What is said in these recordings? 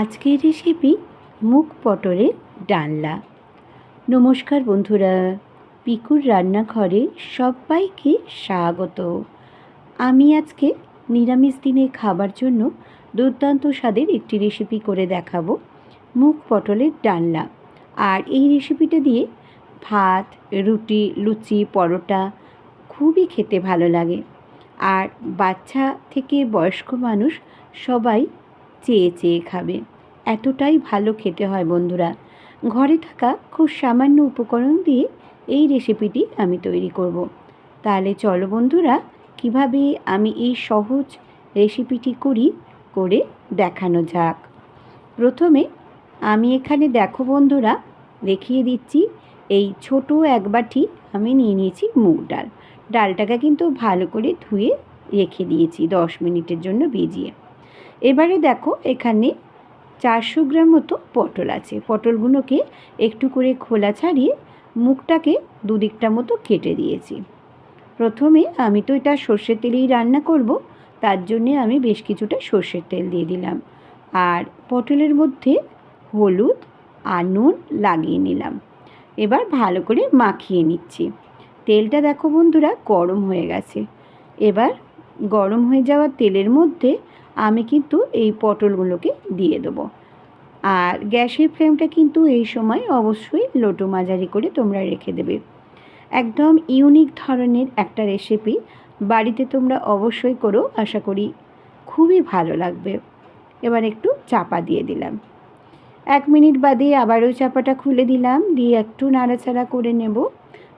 আজকের রেসিপি মুগ পটলের ডালনা। নমস্কার বন্ধুরা, পিকুর রান্নাঘরে সবাইকে স্বাগত। আমি আজকে নিরামিষ দিনে খাবার জন্য দুর্দান্ত স্বাদের একটি রেসিপি করে দেখাবো, মুগ পটলের ডালনা। আর এই রেসিপিটা দিয়ে ভাত, রুটি, লুচি, পরোটা খুবই খেতে ভালো লাগে। আর বাচ্চা থেকে বয়স্ক মানুষ সবাই চেয়ে চেয়ে খাবে। এতটাই ভালো খেতে হয় বন্ধুরা। ঘরে থাকা খুব সামান্য উপকরণ দিয়ে এই রেসিপিটি আমি তৈরি করব। তাহলে চলো বন্ধুরা, কীভাবে আমি এই সহজ রেসিপিটি করি, করে দেখানো যাক। প্রথমে আমি এখানে দেখো বন্ধুরা, দেখিয়ে দিচ্ছি, এই ছোট এক বাটি আমি নিয়ে নিয়েছি মুগ ডাল। ডালটাকে কিন্তু ভালো করে ধুয়ে রেখে দিয়েছি দশ মিনিটের জন্য ভিজিয়ে। এবারে দেখো এখানে চারশো গ্রাম মতো পটল আছে। পটলগুলোকে একটু করে খোলা ছাড়িয়ে মুখটাকে দুদিকটা মতো কেটে দিয়েছি। প্রথমে আমি তো এটা সর্ষের তেলেই রান্না করব, তার জন্যে আমি বেশ কিছুটা সর্ষের তেল দিয়ে দিলাম। আর পটলের মধ্যে হলুদ আর নুন লাগিয়ে নিলাম। এবার ভালো করে মাখিয়ে নিচ্ছি। তেলটা দেখো বন্ধুরা গরম হয়ে গেছে। এবার গরম হয়ে যাওয়া তেলের মধ্যে আমি কিন্তু এই পটলগুলোকে দিয়ে দেবো। আর গ্যাসের ফ্লেমটা কিন্তু এই সময় অবশ্যই লোটো মাঝারি করে তোমরা রেখে দেবে। একদম ইউনিক ধরনের একটা রেসিপি বাড়িতে তোমরা অবশ্যই করো, আশা করি খুবই ভালো লাগবে। এবার একটু চাপা দিয়ে দিলাম। এক মিনিট বাদে আবারও চাপাটা খুলে দিলাম, দিয়ে একটু নাড়াচাড়া করে নেব।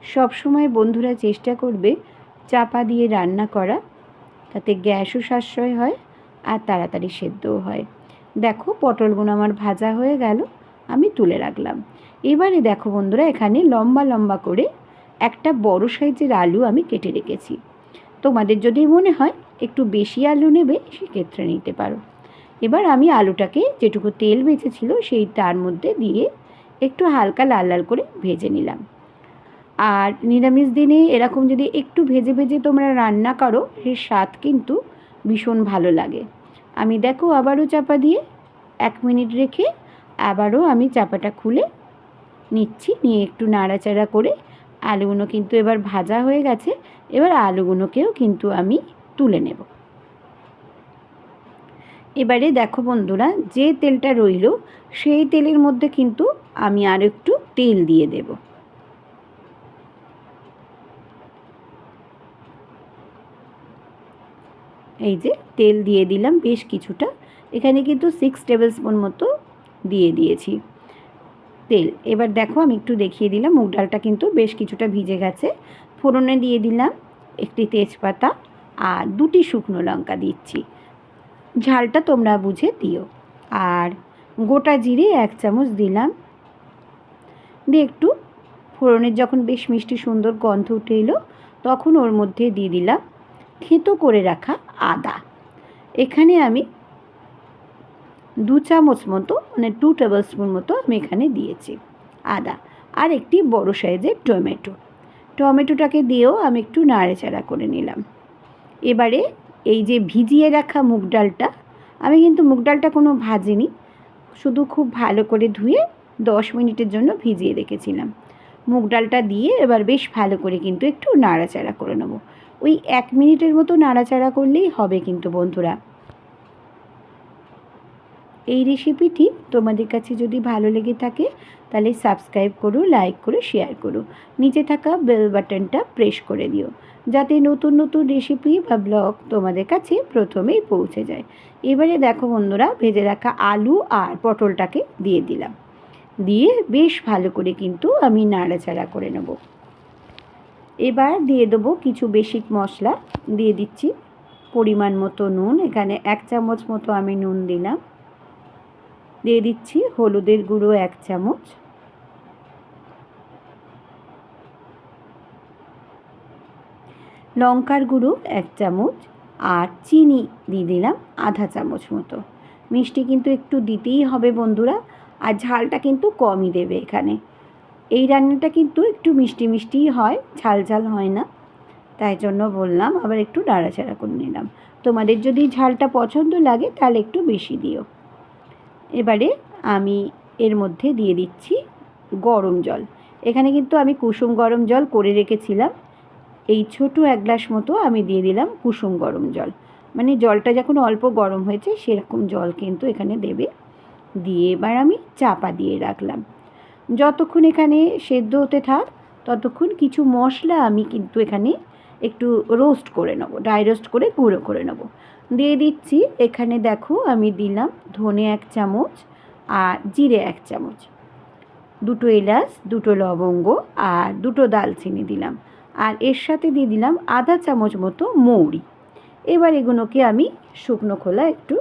সব সময় বন্ধুরা চেষ্টা করবে চাপা দিয়ে রান্না করা, তাতে গ্যাসও সাশ্রয় হয় আর তাড়াতাড়ি সেদ্ধও হয়। দেখো পটলগুলো আমার ভাজা হয়ে গেল, আমি তুলে রাখলাম। এবারে দেখো বন্ধুরা, এখানে লম্বা লম্বা করে একটা বড় সাইজের আলু আমি কেটে রেখেছি। তোমাদের যদি মনে হয় একটু বেশি আলু নেবে, সেক্ষেত্রে নিতে পারো। এবার আমি আলুটাকে যেটুকু তেল বেঁচেছিল, সেই তার মধ্যে দিয়ে একটু হালকা লাল লাল করে ভেজে নিলাম। আর নিরামিষ দিনে এরকম যদি একটু ভেজে ভেজে তোমরা রান্না করো, এর স্বাদ কিন্তু ভীষণ ভালো লাগে। আমি দেখো আবারও চাপা দিয়ে এক মিনিট রেখে আবারও আমি চাপাটা খুলে নিচ্ছি, নিয়ে একটু নাড়াচাড়া করে আলুগুলো কিন্তু এবার ভাজা হয়ে গেছে, এবার আলুগুলোকেও কিন্তু আমি তুলে নেব। এবারে দেখো বন্ধুরা, যে তেলটা রইল সেই তেলের মধ্যে কিন্তু আমি আর একটু তেল দিয়ে দেব। এই যে তেল দিয়ে দিলাম বেশ কিছুটা। এখানে কিন্তু সিক্স টেবিল স্পুন মতো দিয়ে দিয়েছি। তেল, এবার দেখো আমি একটু দেখিয়ে দিলাম, মুগ ডালটা কিন্তু বেশ কিছুটা ভিজে গেছে। ফোড়নে দিয়ে দিলাম একটি তেজপাতা আর দুটি শুকনো লঙ্কা দিচ্ছি। ঝালটা তোমরা বুঝে দিও। আর গোটা জিরে এক চামচ দিলাম। দিয়ে একটু ফোড়নের যখন বেশ মিষ্টি সুন্দর গন্ধ উঠে এলো, তখন ওর মধ্যে দিয়ে দিলাম থেতো করে রাখা আদা। এখানে আমি দু চামচ মতো মানে টু টেবিল স্পুন মতো আমি এখানে দিয়েছি আদা আর একটি বড় সাইজের টমেটো। টমেটোটাকে দিয়েও আমি একটু নাড়াচাড়া করে নিলাম। এবারে এই যে ভিজিয়ে রাখা মুগ ডালটা, আমি কিন্তু মুগ ডালটা কোনো ভাজিনি, শুধু খুব ভালো করে ধুয়ে দশ মিনিটের জন্য ভিজিয়ে রেখেছিলাম। মুগ ডালটা দিয়ে এবার বেশ ভালো করে কিন্তু একটু নাড়াচাড়া করে নেব। ওই এক মিনিটের মতো নাড়াচাড়া করলেই হবে কিন্তু বন্ধুরা। এই রেসিপিটি তোমাদের কাছে যদি ভালো লেগে থাকে, তাহলে সাবস্ক্রাইব করো লাইক করো শেয়ার করো। নিচে থাকা বেল বাটনটা প্রেস করে দিও, যাতে নতুন নতুন রেসিপি বা ব্লগ তোমাদের কাছে প্রথমেই পৌঁছে যায়। এবারে দেখো বন্ধুরা, ভেজে রাখা আলু আর পটলটাকে দিয়ে দিলাম। দিয়ে বেশ ভালো করে কিন্তু আমি নাড়াচাড়া করে নেব। এবার দিয়ে দেবো কিছু বেসিক মশলা। দিয়ে দিচ্ছি পরিমাণ মতো নুন। এখানে এক চামচ মতো আমি নুন দিলাম। দিয়ে দিচ্ছি হলুদের গুঁড়ো এক চামচ। লঙ্কার গুঁড়ো এক চামচ আর চিনি দিয়ে দিলাম আধা চামচ মতো। মিষ্টি কিন্তু একটু দিতেই হবে বন্ধুরা, আর ঝালটা কিন্তু কমই দেবে এখানে। এই রান্নাটা কিন্তু একটু মিষ্টি মিষ্টিই হয়, ঝাল ঝাল হয় না। তাই জন্য বললাম, আবার একটু নাড়াচাড়া করে নিলাম। তোমাদের যদি ঝালটা পছন্দ লাগে, তাহলে একটু বেশি দিও। এবারে আমি এর মধ্যে দিয়ে দিচ্ছি গরম জল। এখানে কিন্তু আমি কুসুম গরম জল করে রেখেছিলাম। এই ছোট এক গ্লাস মতো আমি দিয়ে দিলাম কুসুম গরম জল। মানে জলটা যখন অল্প গরম হয়েছে, সেরকম জল কিন্তু এখানে দেবে। দিয়ে এবার আমি চাপা দিয়ে রাখলাম। যতক্ষণ এখানে সেদ্ধ হতে থাক, ততক্ষণ কিছু মশলা আমি কিন্তু এখানে একটু রোস্ট করে নেব ড্রাই রোস্ট করে গুঁড়ো করে নেব। দিয়ে দিচ্ছি, এখানে দেখো আমি দিলাম ধনে এক চামচ আর জিরে এক চামচ। দুটো এলাচ, দুটো লবঙ্গ আর দুটো দালচিনি দিলাম। আর এর সাথে দিয়ে দিলাম আধা চামচ মতো মৌরি। এবার এগুলোকে আমি শুকনো খোলা একটু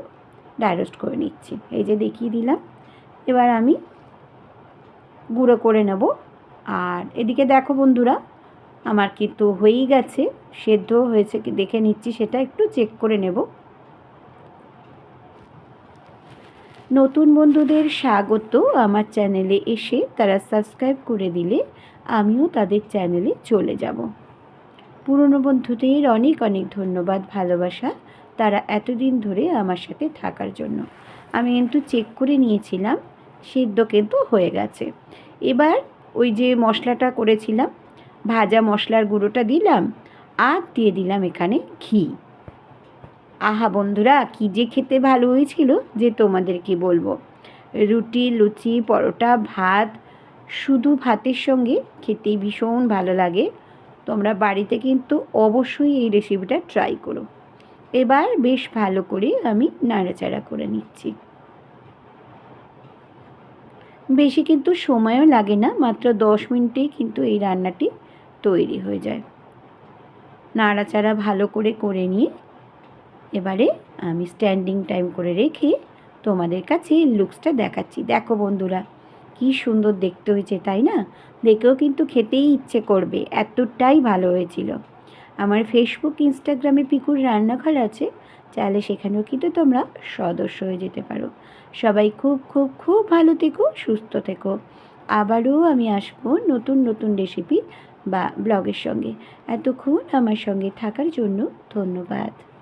ড্রাই রোস্ট করে নিচ্ছি। এই যে দেখিয়ে দিলাম। এবার আমি গুঁড়ো করে নেব। আর এদিকে দেখো বন্ধুরা, আমার কিন্তু হয়েই গেছে সেদ্ধ হয়েছে কি দেখে নিচ্ছি সেটা, একটু চেক করে নেব। নতুন বন্ধুদের স্বাগত, আমার চ্যানেলে এসে তারা সাবস্ক্রাইব করে দিলে আমিও তাদের চ্যানেলে চলে যাব। পুরনো বন্ধুদের অনেক অনেক ধন্যবাদ, ভালোবাসা, তারা এতদিন ধরে আমার সাথে থাকার জন্য। আমি কিন্তু চেক করে নিয়েছিলাম সিদ্ধ কিন্তু হয়ে গেছে। এবার ওই যে মশলাটা করেছিলাম, ভাজা মশলার গুঁড়োটা দিলাম আর দিয়ে দিলাম এখানে ঘি। আহা বন্ধুরা, কী যে খেতে ভালো হয়েছিল যে তোমাদের কি বলব। রুটি, লুচি, পরোটা, ভাত, শুধু ভাতের সঙ্গে খেতেই ভীষণ ভালো লাগে। তোমরা বাড়িতে কিন্তু অবশ্যই এই রেসিপিটা ট্রাই করো। এবার বেশ ভালো করে আমি নাড়াচাড়া করে নিচ্ছি। বেশি কিন্তু সময়ও লাগে না, মাত্র দশ মিনিটেই কিন্তু এই রান্নাটি তৈরি হয়ে যায়। নাড়াচাড়া ভালো করে করে নিয়ে এবারে আমি স্ট্যান্ডিং টাইম করে রেখে তোমাদের কাছে লুকসটা দেখাচ্ছি। দেখো বন্ধুরা, কি সুন্দর দেখতে হয়েছে, তাই না? দেখেও কিন্তু খেতেই ইচ্ছে করবে, এতটাই ভালো হয়েছিল। আমার ফেসবুক ইনস্টাগ্রামে পিকুর রান্নাঘর আছে চাইলে সেখানেও কিন্তু তোমরা সদস্য হয়ে যেতে পারো। সবাই খুব খুব খুব ভালো থেকো, সুস্থ থেকো। আবারও আমি আসব নতুন নতুন রেসিপি বা ব্লগের সঙ্গে। এতক্ষণ আমার সঙ্গে থাকার জন্য ধন্যবাদ।